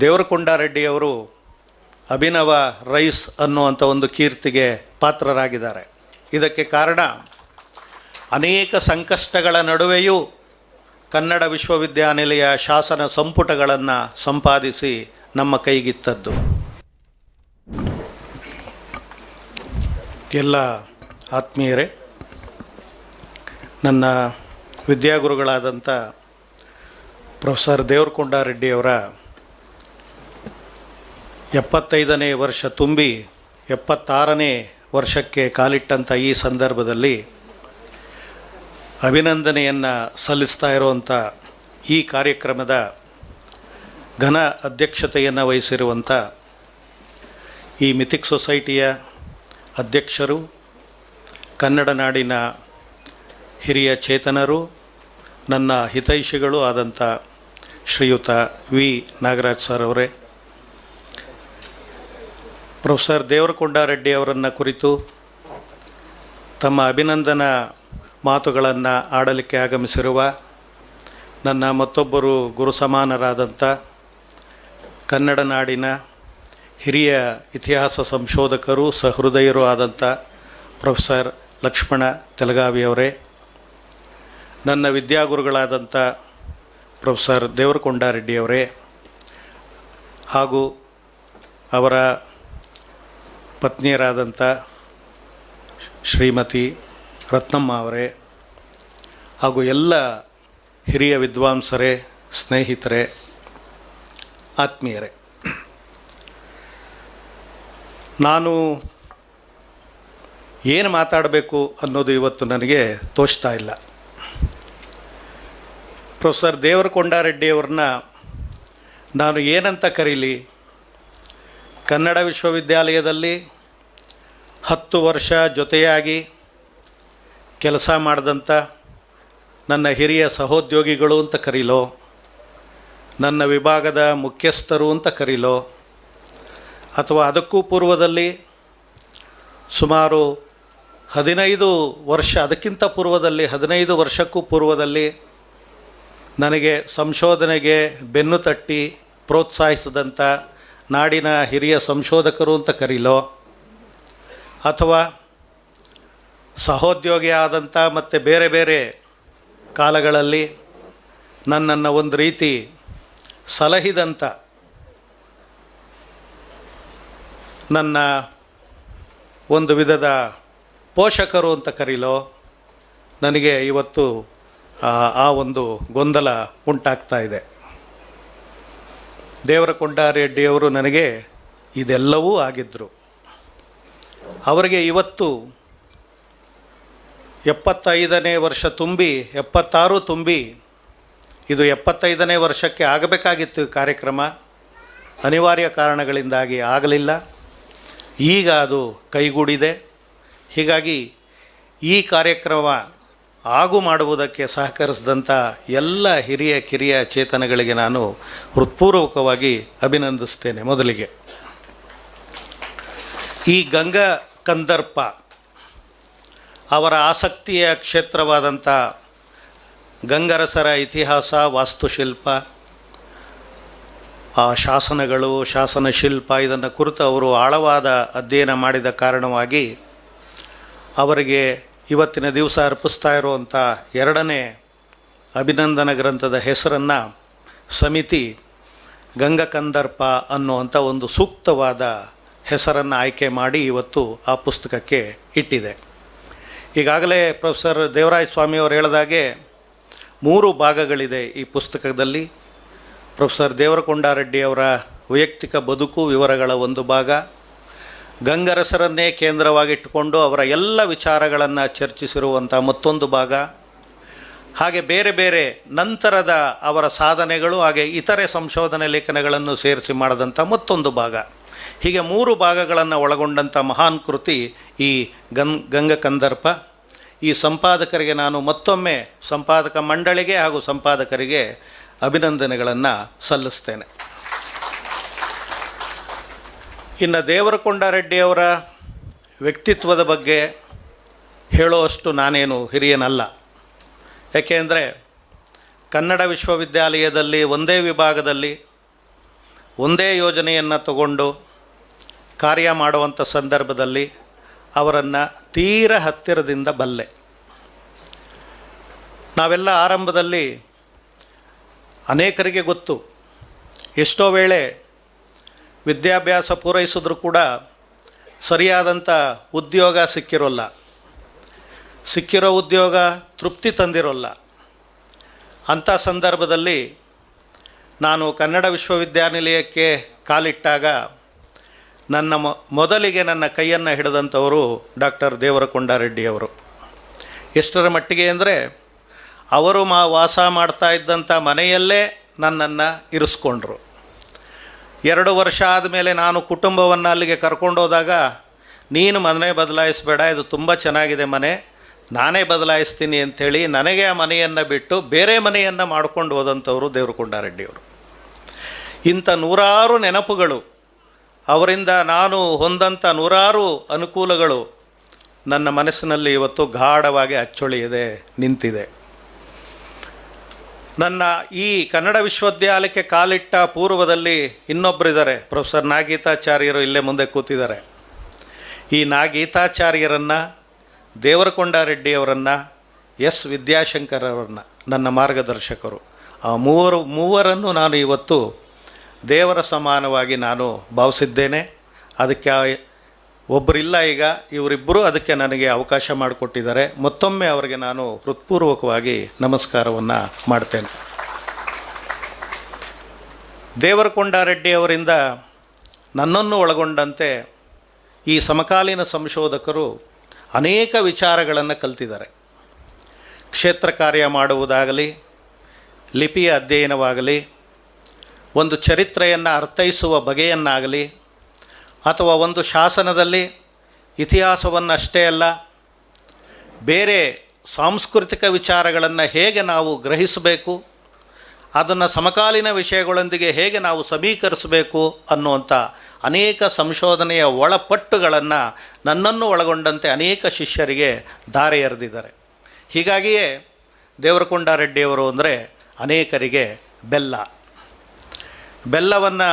Deverakonda ರೆಡ್ಡಿಯವರು Abhinava rice ಅನ್ನುವಂಥ ಒಂದು ಕೀರ್ತಿಗೆ ಪಾತ್ರರಾಗಿದ್ದಾರೆ. ಇದಕ್ಕೆ ಕಾರಣ ಅನೇಕ ಸಂಕಷ್ಟಗಳ ನಡುವೆಯೂ ಕನ್ನಡ ವಿಶ್ವವಿದ್ಯಾನಿಲಯ ಶಾಸನ ಸಂಪುಟಗಳನ್ನು ಸಂಪಾದಿಸಿ ನಮ್ಮ ಕೈಗಿತ್ತದ್ದು. ಎಲ್ಲ ಆತ್ಮೀಯರೇ, ನನ್ನ ವಿದ್ಯಾಗುರುಗಳಾದಂಥ ಪ್ರೊಫೆಸರ್ ದೇವರಕೊಂಡ ರೆಡ್ಡಿಯವರ ಎಪ್ಪತ್ತೈದನೇ ವರ್ಷ ತುಂಬಿ ಎಪ್ಪತ್ತಾರನೇ ವರ್ಷಕ್ಕೆ ಕಾಲಿಟ್ಟಂಥ ಈ ಸಂದರ್ಭದಲ್ಲಿ ಅಭಿನಂದನೆಯನ್ನು ಸಲ್ಲಿಸ್ತಾ ಇರುವಂಥ ಈ ಕಾರ್ಯಕ್ರಮದ ಘನ ಅಧ್ಯಕ್ಷತೆಯನ್ನು ವಹಿಸಿರುವಂಥ ಈ ಮಿಥಿಕ್ ಸೊಸೈಟಿಯ ಅಧ್ಯಕ್ಷರು, ಕನ್ನಡ ನಾಡಿನ ಹಿರಿಯ ಚೇತನರು, ನನ್ನ ಹಿತೈಷಿಗಳು ಆದಂಥ ಶ್ರೀಯುತ ವಿ ನಾಗರಾಜ್ ಸರ್ ಅವರೇ. ಪ್ರೊಫೆಸರ್ ದೇವರಕೊಂಡ ರೆಡ್ಡಿ ಅವರನ್ನು ಕುರಿತು ತಮ್ಮ ಅಭಿನಂದನಾ ಮಾತುಗಳನ್ನು ಆಡಲಿಕ್ಕೆ ಆಗಮಿಸಿರುವ ನನ್ನ ಮತ್ತೊಬ್ಬರು ಗುರು ಸಮಾನರಾದಂಥ ಕನ್ನಡ ನಾಡಿನ ಹಿರಿಯ ಇತಿಹಾಸ ಸಂಶೋಧಕರು ಸಹೃದಯರು ಆದಂಥ ಪ್ರೊಫೆಸರ್ ಲಕ್ಷ್ಮಣ ತೆಲಗಾವಿಯವರೇ ನನ್ನ ವಿದ್ಯಾಗುರುಗಳಾದಂಥ ಪ್ರೊಫೆಸರ್ ದೇವರಕೊಂಡ ರೆಡ್ಡಿಯವರೇ ಹಾಗೂ ಅವರ ಪತ್ನಿಯರಾದಂಥ ಶ್ರೀಮತಿ ರತ್ನಮ್ಮ ಅವರೇ ಹಾಗೂ ಎಲ್ಲ ಹಿರಿಯ ವಿದ್ವಾಂಸರೇ, ಸ್ನೇಹಿತರೇ, ಆತ್ಮೀಯರೇ. ನಾನು ಏನು ಮಾತಾಡಬೇಕು ಅನ್ನೋದು ಇವತ್ತು ನನಗೆ ತೋಚ್ತಾ ಇಲ್ಲ. ಪ್ರೊಫೆಸರ್ ದೇವರಕೊಂಡಾರೆಡ್ಡಿಯವ್ರನ್ನ ನಾನು ಏನಂತ ಕರೀಲಿ? ಕನ್ನಡ ವಿಶ್ವವಿದ್ಯಾಲಯದಲ್ಲಿ ಹತ್ತು ವರ್ಷ ಜೊತೆಯಾಗಿ ಕೆಲಸ ಮಾಡಿದಂಥ ನನ್ನ ಹಿರಿಯ ಸಹೋದ್ಯೋಗಿಗಳು ಅಂತ ಕರೀಲೋ, ನನ್ನ ವಿಭಾಗದ ಮುಖ್ಯಸ್ಥರು ಅಂತ ಕರೀಲೋ, ಅಥವಾ ಅದಕ್ಕೂ ಪೂರ್ವದಲ್ಲಿ ಸುಮಾರು ಹದಿನೈದು ವರ್ಷ, ಅದಕ್ಕಿಂತ ಪೂರ್ವದಲ್ಲಿ ಹದಿನೈದು ವರ್ಷಕ್ಕೂ ಪೂರ್ವದಲ್ಲಿ ನನಗೆ ಸಂಶೋಧನೆಗೆ ಬೆನ್ನು ತಟ್ಟಿ ಪ್ರೋತ್ಸಾಹಿಸಿದಂಥ ನಾಡಿನ ಹಿರಿಯ ಸಂಶೋಧಕರು ಅಂತ ಕರೀಲೋ ಅಥವಾ ಸಹೋದ್ಯೋಗಿ ಆದಂಥ ಮತ್ತು ಬೇರೆ ಬೇರೆ ಕಾಲಗಳಲ್ಲಿ ನನ್ನನ್ನು ಒಂದು ರೀತಿ ಸಲಹಿದಂಥ ನನ್ನ ಒಂದು ವಿಧದ ಪೋಷಕರು ಅಂತ ಕರೀಲೋ, ನನಗೆ ಇವತ್ತು, ಆ ಒಂದು ಗೊಂದಲ ಉಂಟಾಗ್ತಾ ಇದೆ. ದೇವರಕೊಂಡ ರೆಡ್ಡಿಯವರು ನನಗೆ ಇದೆಲ್ಲವೂ ಆಗಿದ್ದರು ಅವರಿಗೆ ಇವತ್ತು ಎಪ್ಪತ್ತೈದನೇ ವರ್ಷ ತುಂಬಿ, ಎಪ್ಪತ್ತಾರು ತುಂಬಿ, ಇದು ಎಪ್ಪತ್ತೈದನೇ ವರ್ಷಕ್ಕೆ ಆಗಬೇಕಾಗಿತ್ತು ಕಾರ್ಯಕ್ರಮ. ಅನಿವಾರ್ಯ ಕಾರಣಗಳಿಂದಾಗಿ ಆಗಲಿಲ್ಲ. ಈಗ ಅದು ಕೈಗೂಡಿದೆ. ಹೀಗಾಗಿ ಈ ಕಾರ್ಯಕ್ರಮ ಆಗು ಮಾಡುವುದಕ್ಕೆ ಸಹಕರಿಸಿದಂಥ ಎಲ್ಲ ಹಿರಿಯ ಕಿರಿಯ ಚೇತನಗಳಿಗೆ ನಾನು ಹೃತ್ಪೂರ್ವಕವಾಗಿ ಅಭಿನಂದಿಸ್ತೇನೆ ಮೊದಲಿಗೆ. ಈ ಗಂಗಾ ಕಂದರ್ಪ ಅವರ ಆಸಕ್ತಿಯ ಕ್ಷೇತ್ರವಾದಂಥ ಗಂಗರಸರ ಇತಿಹಾಸ, ವಾಸ್ತುಶಿಲ್ಪ, ಆ ಶಾಸನಗಳು, ಶಾಸನ ಶಿಲ್ಪ ಇದನ್ನು ಕುರಿತು ಅವರು ಆಳವಾದ ಅಧ್ಯಯನ ಮಾಡಿದ ಕಾರಣವಾಗಿ ಅವರಿಗೆ ಇವತ್ತಿನ ದಿವಸ ಅರ್ಪಿಸ್ತಾ ಇರುವಂಥ ಎರಡನೇ ಅಭಿನಂದನ ಗ್ರಂಥದ ಹೆಸರನ್ನು ಸಮಿತಿ ಗಂಗಕಂದರ್ಪ ಅನ್ನುವಂಥ ಒಂದು ಸೂಕ್ತವಾದ ಹೆಸರನ್ನು ಆಯ್ಕೆ ಮಾಡಿ ಇವತ್ತು ಆ ಪುಸ್ತಕಕ್ಕೆ ಇಟ್ಟಿದೆ. ಈಗಾಗಲೇ ಪ್ರೊಫೆಸರ್ ದೇವರಾಯ ಸ್ವಾಮಿಯವರು ಹೇಳಿದಾಗೆ ಮೂರು ಭಾಗಗಳಿದೆ ಈ ಪುಸ್ತಕದಲ್ಲಿ. ಪ್ರೊಫೆಸರ್ ದೇವರಕೊಂಡಾರೆಡ್ಡಿಯವರ ವೈಯಕ್ತಿಕ ಬದುಕು ವಿವರಗಳ ಒಂದು ಭಾಗ. ಗಂಗರಸರನ್ನೇ ಕೇಂದ್ರವಾಗಿಟ್ಟುಕೊಂಡು ಅವರ ಎಲ್ಲ ವಿಚಾರಗಳನ್ನು ಚರ್ಚಿಸಿರುವಂಥ ಮತ್ತೊಂದು ಭಾಗ. ಹಾಗೆ ಬೇರೆ ಬೇರೆ ನಂತರದ ಅವರ ಸಾಧನೆಗಳು ಹಾಗೆ ಇತರೆ ಸಂಶೋಧನೆ ಲೇಖನಗಳನ್ನು ಸೇರಿಸಿ ಮಾಡಿದಂಥ ಮತ್ತೊಂದು ಭಾಗ. ಹೀಗೆ ಮೂರು ಭಾಗಗಳನ್ನು ಒಳಗೊಂಡಂಥ ಮಹಾನ್ ಕೃತಿ ಈ ಗಂ, ಗಂಗಕಂದರ್ಪ. ಈ ಸಂಪಾದಕರಿಗೆ ನಾನು ಮತ್ತೊಮ್ಮೆ ಸಂಪಾದಕ ಮಂಡಳಿಗೆ ಹಾಗೂ ಸಂಪಾದಕರಿಗೆ ಅಭಿನಂದನೆಗಳನ್ನು ಸಲ್ಲಿಸ್ತೇನೆ. ಇನ್ನು ದೇವರಕೊಂಡ ರೆಡ್ಡಿಯವರ ವ್ಯಕ್ತಿತ್ವದ ಬಗ್ಗೆ ಹೇಳುವಷ್ಟು ನಾನೇನು ಹಿರಿಯನಲ್ಲ. ಯಾಕೆಂದರೆ ಕನ್ನಡ ವಿಶ್ವವಿದ್ಯಾಲಯದಲ್ಲಿ ಒಂದೇ ವಿಭಾಗದಲ್ಲಿ ಒಂದೇ ಯೋಜನೆಯನ್ನು ತಗೊಂಡು ಕಾರ್ಯ ಮಾಡುವಂಥ ಸಂದರ್ಭದಲ್ಲಿ ಅವರನ್ನು ತೀರ ಹತ್ತಿರದಿಂದ ಬಲ್ಲೆ. ನಾವೆಲ್ಲ ಆರಂಭದಲ್ಲಿ ಅನೇಕರಿಗೆ ಗೊತ್ತು. ಎಷ್ಟೋ ವೇಳೆ ವಿದ್ಯಾಭ್ಯಾಸ ಪೂರೈಸಿದ್ರೂ ಕೂಡ ಸರಿಯಾದಂಥ ಉದ್ಯೋಗ ಸಿಕ್ಕಿರೋಲ್ಲ. ಸಿಕ್ಕಿರೋ ಉದ್ಯೋಗ ತೃಪ್ತಿ ತಂದಿರೋಲ್ಲ. ಅಂಥ ಸಂದರ್ಭದಲ್ಲಿ ನಾನು ಕನ್ನಡ ವಿಶ್ವವಿದ್ಯಾನಿಲಯಕ್ಕೆ ಕಾಲಿಟ್ಟಾಗ ನನ್ನ ಮೊದಲಿಗೆ ನನ್ನ ಕೈಯನ್ನು ಹಿಡಿದಂಥವರು ಡಾಕ್ಟರ್ ದೇವರಕೊಂಡಾರೆಡ್ಡಿಯವರು ಎಷ್ಟರ ಮಟ್ಟಿಗೆ ಅಂದರೆ ಅವರು ಮಾ, ವಾಸ ಮಾಡ್ತಾ ಇದ್ದಂಥ ಮನೆಯಲ್ಲೇ ನನ್ನನ್ನು ಇರಿಸ್ಕೊಂಡ್ರು. ಎರಡು ವರ್ಷ ಆದಮೇಲೆ ನಾನು ಕುಟುಂಬವನ್ನು ಅಲ್ಲಿಗೆ ಕರ್ಕೊಂಡೋದಾಗ, ನೀನು ಮನೆ ಬದಲಾಯಿಸಬೇಡ, ಇದು ತುಂಬ ಚೆನ್ನಾಗಿದೆ ಮನೆ, ನಾನೇ ಬದಲಾಯಿಸ್ತೀನಿ ಅಂಥೇಳಿ ನನಗೆ ಆ ಮನೆಯನ್ನು ಬಿಟ್ಟು ಬೇರೆ ಮನೆಯನ್ನು ಮಾಡ್ಕೊಂಡು ಹೋದಂಥವರು ದೇವರಕೊಂಡಾರೆಡ್ಡಿಯವರು ಇಂಥ ನೂರಾರು ನೆನಪುಗಳು ಅವರಿಂದ ನಾನು ಹೊಂದಂಥ ನೂರಾರು ಅನುಕೂಲಗಳು ನನ್ನ ಮನಸ್ಸಿನಲ್ಲಿ ಇವತ್ತು ಗಾಢವಾಗಿ ಅಚ್ಚೊಳಿಯದೆ ನಿಂತಿದೆ. ನನ್ನ ಈ ಕನ್ನಡ ವಿಶ್ವವಿದ್ಯಾಲಯಕ್ಕೆ ಕಾಲಿಟ್ಟ ಪೂರ್ವದಲ್ಲಿ ಇನ್ನೊಬ್ಬರಿದ್ದಾರೆ ಪ್ರೊಫೆಸರ್ ನಾಗೀತಾಚಾರ್ಯರು ಇಲ್ಲೇ ಮುಂದೆ ಕೂತಿದ್ದಾರೆ. ಈ ನಾಗೀತಾಚಾರ್ಯರನ್ನು ದೇವರಕೊಂಡಾರೆಡ್ಡಿಯವರನ್ನು ಎಸ್ ವಿದ್ಯಾಶಂಕರ್ ನನ್ನ ಮಾರ್ಗದರ್ಶಕರು. ಆ ಮೂವರು, ಮೂವರನ್ನು ನಾನು ಇವತ್ತು ದೇವರ ಸಮಾನವಾಗಿ ನಾನು ಭಾವಿಸಿದ್ದೇನೆ. ಅದಕ್ಕೆ ಒಬ್ಬರಿಲ್ಲ ಈಗ, ಇವರಿಬ್ಬರು ಅದಕ್ಕೆ ನನಗೆ ಅವಕಾಶ ಮಾಡಿಕೊಟ್ಟಿದ್ದಾರೆ. ಮತ್ತೊಮ್ಮೆ ಅವರಿಗೆ ನಾನು ಹೃತ್ಪೂರ್ವಕವಾಗಿ ನಮಸ್ಕಾರವನ್ನು ಮಾಡ್ತೇನೆ. ದೇವರಕೊಂಡಾರೆಡ್ಡಿ ಅವರಿಂದ ನನ್ನನ್ನು ಒಳಗೊಂಡಂತೆ ಈ ಸಮಕಾಲೀನ ಸಂಶೋಧಕರು ಅನೇಕ ವಿಚಾರಗಳನ್ನು ಕಲ್ತಿದ್ದಾರೆ. ಕ್ಷೇತ್ರ ಕಾರ್ಯ ಮಾಡುವುದಾಗಲಿ, ಲಿಪಿಯ ಅಧ್ಯಯನವಾಗಲಿ ಒಂದು ಚರಿತ್ರೆಯನ್ನು ಅರ್ಥೈಸುವ ಬಗೆಯನ್ನಾಗಲಿ ಅಥವಾ ಒಂದು ಶಾಸನದಲ್ಲಿ ಇತಿಹಾಸವನ್ನಷ್ಟೇ ಅಲ್ಲ, ಬೇರೆ ಸಾಂಸ್ಕೃತಿಕ ವಿಚಾರಗಳನ್ನು ಹೇಗೆ ನಾವು ಗ್ರಹಿಸಬೇಕು, ಅದನ್ನು ಸಮಕಾಲೀನ ವಿಷಯಗಳೊಂದಿಗೆ ಹೇಗೆ ನಾವು ಸಮೀಕರಿಸಬೇಕು ಅನ್ನುವಂಥ ಅನೇಕ ಸಂಶೋಧನೆಯ ಒಳಪಟ್ಟುಗಳನ್ನು ನನ್ನನ್ನು ಒಳಗೊಂಡಂತೆ ಅನೇಕ ಶಿಷ್ಯರಿಗೆ ಧಾರೆ ಎರೆದಿದ್ದಾರೆ. ಹೀಗಾಗಿಯೇ ದೇವರಕೊಂಡಾರೆಡ್ಡಿಯವರು ಅಂದರೆ ಅನೇಕರಿಗೆ ಬೆಲ್ಲ. ಬೆಲ್ಲವನ್ನು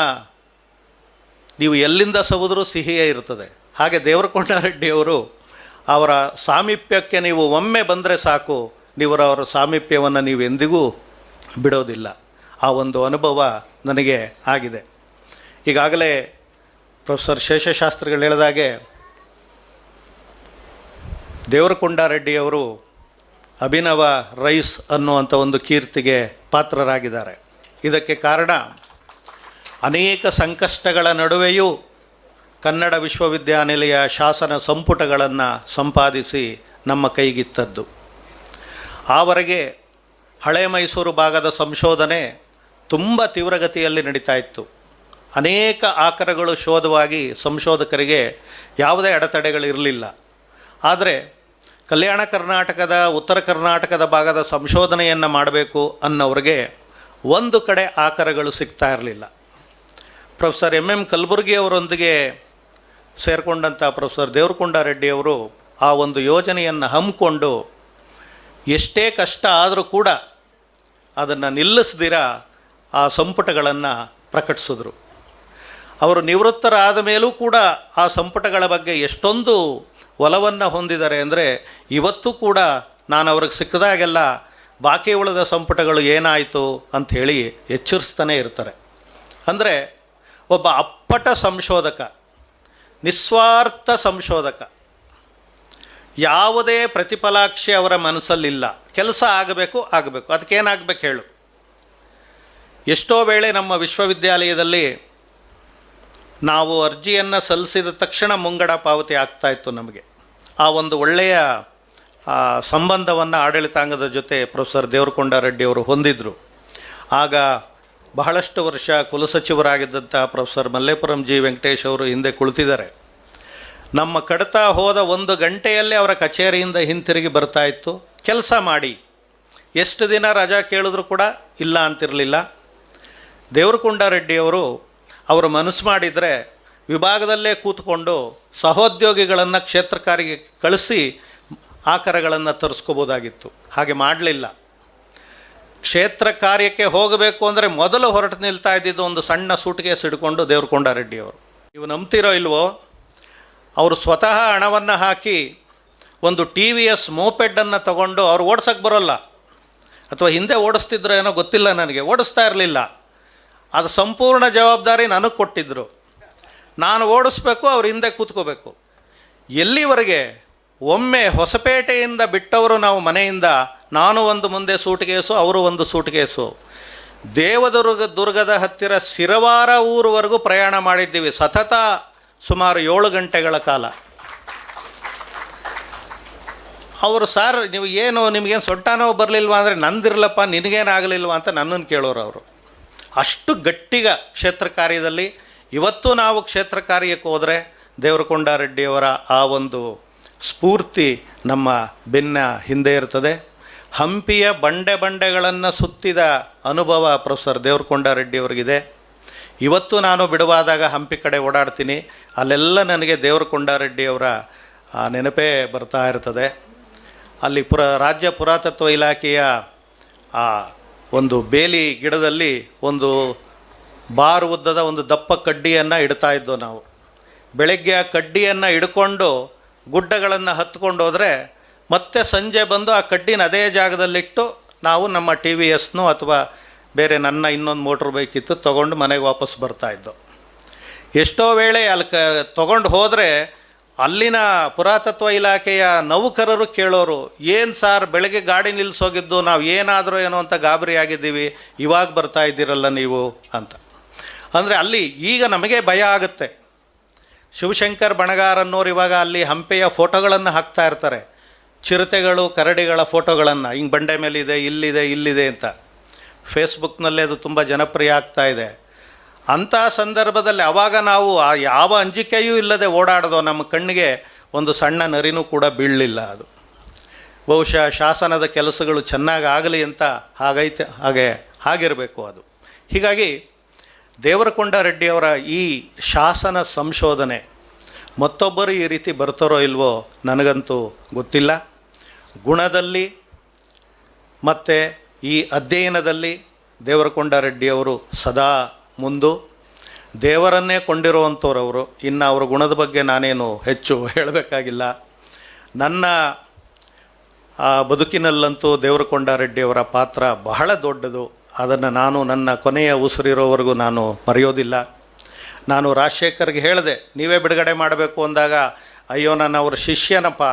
ನೀವು ಎಲ್ಲಿಂದ ಸವುದರೂ ಸಿಹಿಯೇ ಇರ್ತದೆ. ಹಾಗೆ ದೇವರಕೊಂಡರೆಡ್ಡಿಯವರು ಅವರ ಸಾಮೀಪ್ಯಕ್ಕೆ ನೀವು ಒಮ್ಮೆ ಬಂದರೆ ಸಾಕು, ನೀವರ ಅವರ ಸಾಮೀಪ್ಯವನ್ನು ನೀವು ಎಂದಿಗೂ ಬಿಡೋದಿಲ್ಲ. ಆ ಒಂದು ಅನುಭವ ನನಗೆ ಆಗಿದೆ. ಈಗಾಗಲೇ ಪ್ರೊಫೆಸರ್ ಶೇಷಶಾಸ್ತ್ರಿಗಳು ಹೇಳಿದಾಗೆ ದೇವರಕೊಂಡಾರೆಡ್ಡಿಯವರು ಅಭಿನವ ರೈಸ್ ಅನ್ನುವಂಥ ಒಂದು ಕೀರ್ತಿಗೆ ಪಾತ್ರರಾಗಿದ್ದಾರೆ. ಇದಕ್ಕೆ ಕಾರಣ ಅನೇಕ ಸಂಕಷ್ಟಗಳ ನಡುವೆಯೂ ಕನ್ನಡ ವಿಶ್ವವಿದ್ಯಾನಿಲಯ ಶಾಸನ ಸಂಪುಟಗಳನ್ನು ಸಂಪಾದಿಸಿ ನಮ್ಮ ಕೈಗಿತ್ತದ್ದು. ಆವರೆಗೆ ಹಳೆ ಮೈಸೂರು ಭಾಗದ ಸಂಶೋಧನೆ ತುಂಬ ತೀವ್ರಗತಿಯಲ್ಲಿ ನಡೀತಾ ಇತ್ತು. ಅನೇಕ ಆಕರಗಳು ಶೋಧವಾಗಿ ಸಂಶೋಧಕರಿಗೆ ಯಾವುದೇ ಅಡೆತಡೆಗಳಿರಲಿಲ್ಲ ಆದರೆ ಕಲ್ಯಾಣ ಕರ್ನಾಟಕದ, ಉತ್ತರ ಕರ್ನಾಟಕದ ಭಾಗದ ಸಂಶೋಧನೆಯನ್ನು ಮಾಡಬೇಕು ಅನ್ನೋರಿಗೆ ಒಂದು ಕಡೆ ಆಕರಗಳು ಸಿಗ್ತಾ ಇರಲಿಲ್ಲ. ಪ್ರೊಫೆಸರ್ ಎಂ ಎಂ ಕಲಬುರ್ಗಿ ಅವರೊಂದಿಗೆ ಸೇರಿಕೊಂಡಂಥ ಪ್ರೊಫೆಸರ್ ದೇವರಕೊಂಡಾರೆಡ್ಡಿಯವರು ಆ ಒಂದು ಯೋಜನೆಯನ್ನು ಹಮ್ಮಿಕೊಂಡು ಎಷ್ಟೇ ಕಷ್ಟ ಆದರೂ ಕೂಡ ಅದನ್ನು ನಿಲ್ಲಿಸ್ದಿರ ಆ ಸಂಪುಟಗಳನ್ನು ಪ್ರಕಟಿಸಿದ್ರು. ಅವರು ನಿವೃತ್ತರಾದ ಮೇಲೂ ಕೂಡ ಆ ಸಂಪುಟಗಳ ಬಗ್ಗೆ ಎಷ್ಟೊಂದು ಒಲವನ್ನು ಹೊಂದಿದ್ದಾರೆ ಅಂದರೆ ಇವತ್ತು ಕೂಡ ನಾನು ಅವ್ರಿಗೆ ಸಿಕ್ಕಿದಾಗೆಲ್ಲ ಬಾಕಿ ಉಳಿದ ಸಂಪುಟಗಳು ಏನಾಯಿತು ಅಂಥೇಳಿ ಎಚ್ಚರಿಸ್ತಾನೆ ಇರ್ತಾರೆ. ಅಂದರೆ ಒಬ್ಬ ಅಪ್ಪಟ ಸಂಶೋಧಕ, ನಿಸ್ವಾರ್ಥ ಸಂಶೋಧಕ. ಯಾವುದೇ ಪ್ರತಿಫಲಾಕ್ಷಿ ಅವರ ಮನಸ್ಸಲ್ಲಿಲ್ಲ. ಕೆಲಸ ಆಗಬೇಕು ಆಗಬೇಕು. ಅದಕ್ಕೇನಾಗಬೇಕು ಹೇಳು. ಎಷ್ಟೋ ವೇಳೆ ನಮ್ಮ ವಿಶ್ವವಿದ್ಯಾಲಯದಲ್ಲಿ ನಾವು ಅರ್ಜಿಯನ್ನು ಸಲ್ಲಿಸಿದ ತಕ್ಷಣ ಮುಂಗಡ ಪಾವತಿ ಆಗ್ತಾಯಿತ್ತು ನಮಗೆ. ಆ ಒಂದು ಒಳ್ಳೆಯ ಸಂಬಂಧವನ್ನು ಆಡಳಿತಾಂಗದ ಜೊತೆ ಪ್ರೊಫೆಸರ್ ದೇವರಕೊಂಡ ರೆಡ್ಡಿಯವರು ಹೊಂದಿದ್ದರು ಆಗ ಬಹಳಷ್ಟು ವರ್ಷ ಕುಲಸಚಿವರಾಗಿದ್ದಂಥ ಪ್ರೊಫೆಸರ್ ಮಲ್ಲೇಪುರಂ ಜಿ ವೆಂಕಟೇಶ್ ಅವರು ಹಿಂದೆ ಕುಳಿತಿದ್ದಾರೆ. ನಮ್ಮ ಕಡತ ಹೋದ ಒಂದು ಗಂಟೆಯಲ್ಲೇ ಅವರ ಕಚೇರಿಯಿಂದ ಹಿಂತಿರುಗಿ ಬರ್ತಾ ಇತ್ತು. ಕೆಲಸ ಮಾಡಿ. ಎಷ್ಟು ದಿನ ರಜಾ ಕೇಳಿದ್ರು ಕೂಡ ಇಲ್ಲ ಅಂತಿರಲಿಲ್ಲ. ದೇವರಕೊಂಡಾರೆಡ್ಡಿಯವರು ಅವರು ಮನಸ್ಸು ಮಾಡಿದರೆ ವಿಭಾಗದಲ್ಲೇ ಕೂತ್ಕೊಂಡು ಸಹೋದ್ಯೋಗಿಗಳನ್ನು ಕ್ಷೇತ್ರಕಾರಿಗೆ ಕಳಿಸಿ ಆಕರಗಳನ್ನು ತರಿಸ್ಕೋಬೋದಾಗಿತ್ತು. ಹಾಗೆ ಮಾಡಲಿಲ್ಲ. ಕ್ಷೇತ್ರ ಕಾರ್ಯಕ್ಕೆ ಹೋಗಬೇಕು ಅಂದರೆ ಮೊದಲು ಹೊರಟು ನಿಲ್ತಾ ಇದ್ದಿದ್ದು ಒಂದು ಸಣ್ಣ ಸೂಟ್ಕೇಸ್ ಹಿಡ್ಕೊಂಡು ದೇವ್ರ ರೆಡ್ಡಿಯವರು ನೀವು ನಂಬ್ತಿರೋ ಇಲ್ವೋ? ಅವರು ಸ್ವತಃ ಹಣವನ್ನು ಹಾಕಿ ಒಂದು ಟಿ ವಿ ಎಸ್ ಮೋಪೆಡ್ಡನ್ನು ತಗೊಂಡು ಅವ್ರು ಓಡ್ಸೋಕ್ಕೆ ಬರೋಲ್ಲ. ಅಥವಾ ಹಿಂದೆ ಓಡಿಸ್ತಿದ್ರೋ ಏನೋ ಗೊತ್ತಿಲ್ಲ ನನಗೆ, ಓಡಿಸ್ತಾ ಇರಲಿಲ್ಲ. ಅದು ಸಂಪೂರ್ಣ ಜವಾಬ್ದಾರಿ ನನಗೆ ಕೊಟ್ಟಿದ್ದರು ನಾನು ಓಡಿಸ್ಬೇಕು, ಅವ್ರ ಹಿಂದೆ ಕೂತ್ಕೋಬೇಕು. ಎಲ್ಲಿವರೆಗೆ ಒಮ್ಮೆ ಹೊಸಪೇಟೆಯಿಂದ ಬಿಟ್ಟವರು ನಾವು ಮನೆಯಿಂದ, ನಾನು ಒಂದು ಮುಂದೆ ಸೂಟ್ಕೇಸು ಅವರು ಒಂದು ಸೂಟ್ಕೇಸು ದೇವದುರ್ಗ ದುರ್ಗದ ಹತ್ತಿರ ಸಿರವಾರ ಊರವರೆಗೂ ಪ್ರಯಾಣ ಮಾಡಿದ್ದೀವಿ. ಸತತ ಸುಮಾರು ಏಳು ಗಂಟೆಗಳ ಕಾಲ. ಅವರು, ಸರ್, ನೀವು ಏನು, ನಿಮಗೇನು ಸೊಟ್ಟ ನೋವು ಬರಲಿಲ್ವಾ ಅಂದರೆ, ನಂದಿರಲಪ್ಪ, ನಿನಗೇನಾಗಲಿಲ್ವಾ ಅಂತ ನನ್ನನ್ನು ಕೇಳೋರು ಅವರು. ಅಷ್ಟು ಗಟ್ಟಿಗ ಕ್ಷೇತ್ರ ಕಾರ್ಯದಲ್ಲಿ ಇವತ್ತು ನಾವು ಕ್ಷೇತ್ರ ಕಾರ್ಯಕ್ಕೆ ಹೋದರೆ ದೇವರಕೊಂಡ ರೆಡ್ಡಿಯವರ ಆ ಒಂದು ಸ್ಫೂರ್ತಿ ನಮ್ಮ ಬೆನ್ನ ಹಿಂದೆ ಇರ್ತದೆ. ಹಂಪಿಯ ಬಂಡೆ ಬಂಡೆಗಳನ್ನು ಸುತ್ತಿದ ಅನುಭವ ಪ್ರೊಫೆಸರ್ ದೇವರಕೊಂಡ ರೆಡ್ಡಿಯವರಿಗಿದೆ ಇವತ್ತು ನಾನು ಬಿಡುವಾದಾಗ ಹಂಪಿ ಕಡೆ ಓಡಾಡ್ತೀನಿ. ಅಲ್ಲೆಲ್ಲ ನನಗೆ ದೇವರಕೊಂಡ ರೆಡ್ಡಿಯವರ ನೆನಪೇ ಬರ್ತಾ ಇರ್ತದೆ. ಅಲ್ಲಿ ಪುರ, ರಾಜ್ಯ ಪುರಾತತ್ವ ಇಲಾಖೆಯ, ಆ, ಒಂದು ಬೇಲಿ ಗಿಡದಲ್ಲಿ ಒಂದು ಬಾರು ಉದ್ದದ ಒಂದು ದಪ್ಪ ಕಡ್ಡಿಯನ್ನು ಇಡ್ತಾ ಇದ್ದೋ ನಾವು. ಬೆಳಗ್ಗೆ ಆ ಕಡ್ಡಿಯನ್ನು ಹಿಡ್ಕೊಂಡು ಗುಡ್ಡಗಳನ್ನು ಹತ್ಕೊಂಡು ಹೋದರೆ ಮತ್ತೆ ಸಂಜೆ ಬಂದು ಆ ಕಡ್ಡಿನ ಅದೇ ಜಾಗದಲ್ಲಿಟ್ಟು ನಾವು ನಮ್ಮ ಟಿ ವಿ ಎಸ್ನೋ ಅಥವಾ ಬೇರೆ ನನ್ನ ಇನ್ನೊಂದು ಮೋಟ್ರ್ ಬೈಕ್ ಇತ್ತು ತೊಗೊಂಡು ಮನೆಗೆ ವಾಪಸ್ ಬರ್ತಾಯಿದ್ದು ಎಷ್ಟೋ ವೇಳೆ ಅಲ್ಲಿ ಕ ತೊಗೊಂಡು ಹೋದರೆ ಅಲ್ಲಿನ ಪುರಾತತ್ವ ಇಲಾಖೆಯ ನೌಕರರು ಕೇಳೋರು, ಏನು ಸಾರ್ ಬೆಳಗ್ಗೆ ಗಾಡಿ ನಿಲ್ಲಿಸೋಗಿದ್ದು ನಾವು ಏನಾದರೂ ಏನೋ ಅಂತ ಗಾಬರಿ ಆಗಿದ್ದೀವಿ, ಇವಾಗ ಬರ್ತಾ ಇದ್ದೀರಲ್ಲ ನೀವು? ಅಂತ. ಅಂದರೆ ಅಲ್ಲಿ ಈಗ ನಮಗೆ ಭಯ ಆಗುತ್ತೆ. ಶಿವಶಂಕರ್ ಬಣಗಾರ್ ಅನ್ನೋರು ಇವಾಗ ಅಲ್ಲಿ ಹಂಪೆಯ ಫೋಟೋಗಳನ್ನು ಹಾಕ್ತಾ ಇರ್ತಾರೆ. ಚಿರತೆಗಳು, ಕರಡಿಗಳ ಫೋಟೋಗಳನ್ನು. ಹಿಂಗೆ ಬಂಡೆ ಮೇಲಿದೆ, ಇಲ್ಲಿದೆ ಇಲ್ಲಿದೆ ಅಂತ. ಫೇಸ್ಬುಕ್ನಲ್ಲಿ ಅದು ತುಂಬ ಜನಪ್ರಿಯ ಆಗ್ತಾ ಇದೆ. ಅಂಥ ಸಂದರ್ಭದಲ್ಲಿ ಆವಾಗ ನಾವು ಆ ಯಾವ ಅಂಜಿಕೆಯೂ ಇಲ್ಲದೆ ಓಡಾಡೋದು ನಮ್ಮ ಕಣ್ಣಿಗೆ ಒಂದು ಸಣ್ಣ ನರಿನೂ ಕೂಡ ಬೀಳಲಿಲ್ಲ ಅದು. ಬಹುಶಃ ಶಾಸನದ ಕೆಲಸಗಳು ಚೆನ್ನಾಗಿ ಆಗಲಿ ಅಂತ ಹಾಗೈತೆ, ಹಾಗೆ, ಹಾಗಿರಬೇಕು ಅದು. ಹೀಗಾಗಿ ದೇವರಕೊಂಡ ರೆಡ್ಡಿಯವರ ಈ ಶಾಸನ ಸಂಶೋಧನೆ ಮತ್ತೊಬ್ಬರು ಈ ರೀತಿ ಬರ್ತಾರೋ ಇಲ್ವೋ ನನಗಂತೂ ಗೊತ್ತಿಲ್ಲ. ಗುಣದಲ್ಲಿ ಮತ್ತು ಈ ಅಧ್ಯಯನದಲ್ಲಿ ದೇವರಕೊಂಡ ರೆಡ್ಡಿಯವರು ಸದಾ ಮುಂದು. ದೇವರನ್ನೇ ಕೊಂಡಿರುವಂಥವ್ರು ಅವರು ಇನ್ನು ಅವರ ಗುಣದ ಬಗ್ಗೆ ನಾನೇನು ಹೆಚ್ಚು ಹೇಳಬೇಕಾಗಿಲ್ಲ. ನನ್ನ ಬದುಕಿನಲ್ಲಂತೂ ದೇವರಕೊಂಡ ರೆಡ್ಡಿಯವರ ಪಾತ್ರ ಬಹಳ ದೊಡ್ಡದು. ಅದನ್ನು ನಾನು ನನ್ನ ಕೊನೆಯ ಉಸಿರಿರೋವರೆಗೂ ನಾನು ಮರೆಯೋದಿಲ್ಲ. ನಾನು ರಾಜಶೇಖರ್ಗೆ ಹೇಳಿದೆ, ನೀವೇ ಬಿಡುಗಡೆ ಮಾಡಬೇಕು ಅಂದಾಗ, ಅಯ್ಯೋ ನಾನು ಅವ್ರ ಶಿಷ್ಯನಪ್ಪ,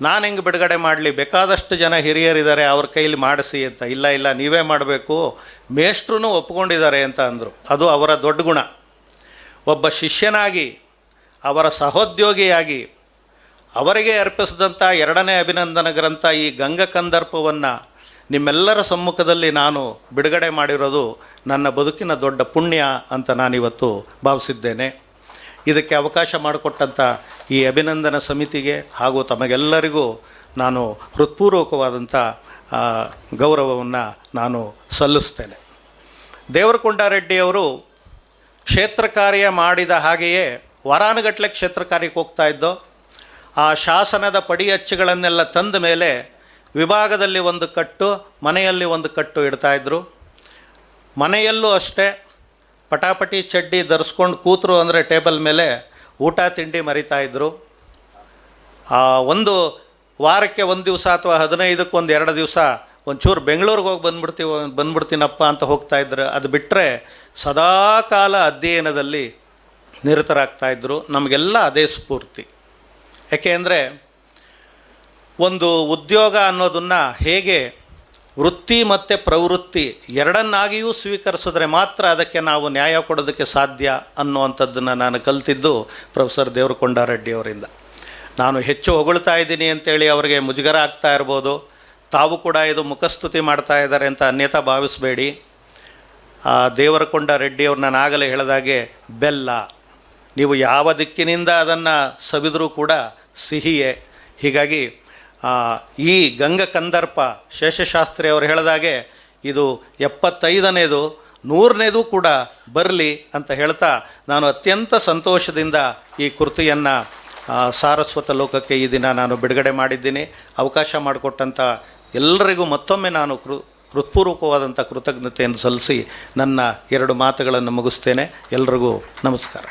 ನಾನು ಹೆಂಗೆ ಬಿಡುಗಡೆ ಮಾಡಲಿ? ಬೇಕಾದಷ್ಟು ಜನ ಹಿರಿಯರಿದ್ದಾರೆ, ಅವ್ರ ಕೈಲಿ ಮಾಡಿಸಿ ಅಂತ. ಇಲ್ಲ ಇಲ್ಲ, ನೀವೇ ಮಾಡಬೇಕು. ಮೇಷ್ಟ್ರೂ ಒಪ್ಕೊಂಡಿದ್ದಾರೆ ಅಂತ ಅಂದರು. ಅದು ಅವರ ದೊಡ್ಡ ಗುಣ. ಒಬ್ಬ ಶಿಷ್ಯನಾಗಿ, ಅವರ ಸಹೋದ್ಯೋಗಿಯಾಗಿ, ಅವರಿಗೆ ಅರ್ಪಿಸಿದಂಥ ಎರಡನೇ ಅಭಿನಂದನ ಗ್ರಂಥ ಈ ಗಂಗಕಂದರ್ಪವನ್ನು ನಿಮ್ಮೆಲ್ಲರ ಸಮ್ಮುಖದಲ್ಲಿ ನಾನು ಬಿಡುಗಡೆ ಮಾಡಿರೋದು ನನ್ನ ಬದುಕಿನ ದೊಡ್ಡ ಪುಣ್ಯ ಅಂತ ನಾನಿವತ್ತು ಭಾವಿಸಿದ್ದೇನೆ. ಇದಕ್ಕೆ ಅವಕಾಶ ಮಾಡಿಕೊಟ್ಟಂಥ ಈ ಅಭಿನಂದನ ಸಮಿತಿಗೆ ಹಾಗೂ ತಮಗೆಲ್ಲರಿಗೂ ನಾನು ಹೃತ್ಪೂರ್ವಕವಾದಂಥ ಗೌರವವನ್ನು ನಾನು ಸಲ್ಲಿಸ್ತೇನೆ. ದೇವರಕೊಂಡಾರೆಡ್ಡಿಯವರು ಕ್ಷೇತ್ರ ಕಾರ್ಯ ಮಾಡಿದ ಹಾಗೆಯೇ ವರಾನುಗಟ್ಟಲೆ ಕ್ಷೇತ್ರ ಕಾರ್ಯಕ್ಕೆ ಹೋಗ್ತಾ ಇದ್ದೋ, ಆ ಶಾಸನದ ಪಡಿಯಚ್ಚುಗಳನ್ನೆಲ್ಲ ತಂದ ಮೇಲೆ ವಿಭಾಗದಲ್ಲಿ ಒಂದು ಕಟ್ಟು, ಮನೆಯಲ್ಲಿ ಒಂದು ಕಟ್ಟು ಇಡ್ತಾಯಿದ್ರು ಮನೆಯಲ್ಲೂ ಅಷ್ಟೇ, ಪಟಾಪಟಿ ಚಡ್ಡಿ ಧರಿಸ್ಕೊಂಡು ಕೂತರು ಅಂದರೆ ಟೇಬಲ್ ಮೇಲೆ ಊಟ, ತಿಂಡಿ ಮರಿತಾಯಿದ್ರು ಒಂದು ವಾರಕ್ಕೆ ಒಂದು ದಿವಸ ಅಥವಾ ಹದಿನೈದಕ್ಕೆ ಒಂದು ಎರಡು ದಿವಸ ಒಂಚೂರು ಬೆಂಗಳೂರಿಗೆ ಹೋಗಿ ಬಂದ್ಬಿಡ್ತೀವಿ ಬಂದ್ಬಿಡ್ತೀನಪ್ಪ ಅಂತ ಹೋಗ್ತಾಯಿದ್ರು ಅದು ಬಿಟ್ಟರೆ ಸದಾಕಾಲ ಅಧ್ಯಯನದಲ್ಲಿ ನಿರತರಾಗ್ತಾಯಿದ್ರು ನಮಗೆಲ್ಲ ಅದೇ ಸ್ಫೂರ್ತಿ. ಯಾಕೆ ಅಂದರೆ ಒಂದು ಉದ್ಯೋಗ ಅನ್ನೋದನ್ನು ಹೇಗೆ ವೃತ್ತಿ ಮತ್ತು ಪ್ರವೃತ್ತಿ ಎರಡನ್ನಾಗಿಯೂ ಸ್ವೀಕರಿಸಿದ್ರೆ ಮಾತ್ರ ಅದಕ್ಕೆ ನಾವು ನ್ಯಾಯ ಕೊಡೋದಕ್ಕೆ ಸಾಧ್ಯ ಅನ್ನುವಂಥದ್ದನ್ನು ನಾನು ಕಲ್ತಿದ್ದು ಪ್ರೊಫೆಸರ್ ದೇವರಕೊಂಡ ರೆಡ್ಡಿಯವರಿಂದ ನಾನು ಹೆಚ್ಚು ಹೊಗಳ್ತಾ ಇದ್ದೀನಿ ಅಂತೇಳಿ ಅವರಿಗೆ ಮುಜುಗರ ಆಗ್ತಾ ಇರ್ಬೋದು. ತಾವು ಕೂಡ ಇದು ಮುಖಸ್ತುತಿ ಮಾಡ್ತಾ ಇದ್ದಾರೆ ಅಂತ ಅನ್ಯತಾ ಭಾವಿಸಬೇಡಿ. ದೇವರಕೊಂಡ ರೆಡ್ಡಿಯವ್ರು ನಾನು ಆಗಲೇ ಹೇಳಿದಾಗೆ ಬೆಲ್ಲ. ನೀವು ಯಾವ ದಿಕ್ಕಿನಿಂದ ಅದನ್ನು ಸವಿದರೂ ಕೂಡ ಸಿಹಿಯೇ. ಹೀಗಾಗಿ ಈ ಗಂಗ ಕಂದರ್ಪ ಶೇಷಶಾಸ್ತ್ರಿ ಅವರು ಹೇಳಿದಾಗೆ ಇದು ಎಪ್ಪತ್ತೈದನೇದು, ನೂರನೇದು ಕೂಡ ಬರಲಿ ಅಂತ ಹೇಳ್ತಾ ನಾನು ಅತ್ಯಂತ ಸಂತೋಷದಿಂದ ಈ ಕೃತಿಯನ್ನು ಸಾರಸ್ವತ ಲೋಕಕ್ಕೆ ಈ ದಿನ ನಾನು ಬಿಡುಗಡೆ ಮಾಡಿದ್ದೀನಿ. ಅವಕಾಶ ಮಾಡಿಕೊಟ್ಟಂಥ ಎಲ್ಲರಿಗೂ ಮತ್ತೊಮ್ಮೆ ನಾನು ಕೃ ಹೃತ್ಪೂರ್ವಕವಾದಂಥ ಕೃತಜ್ಞತೆಯನ್ನು ಸಲ್ಲಿಸಿ ನನ್ನ ಎರಡು ಮಾತುಗಳನ್ನು ಮುಗಿಸ್ತೇನೆ. ಎಲ್ರಿಗೂ ನಮಸ್ಕಾರ.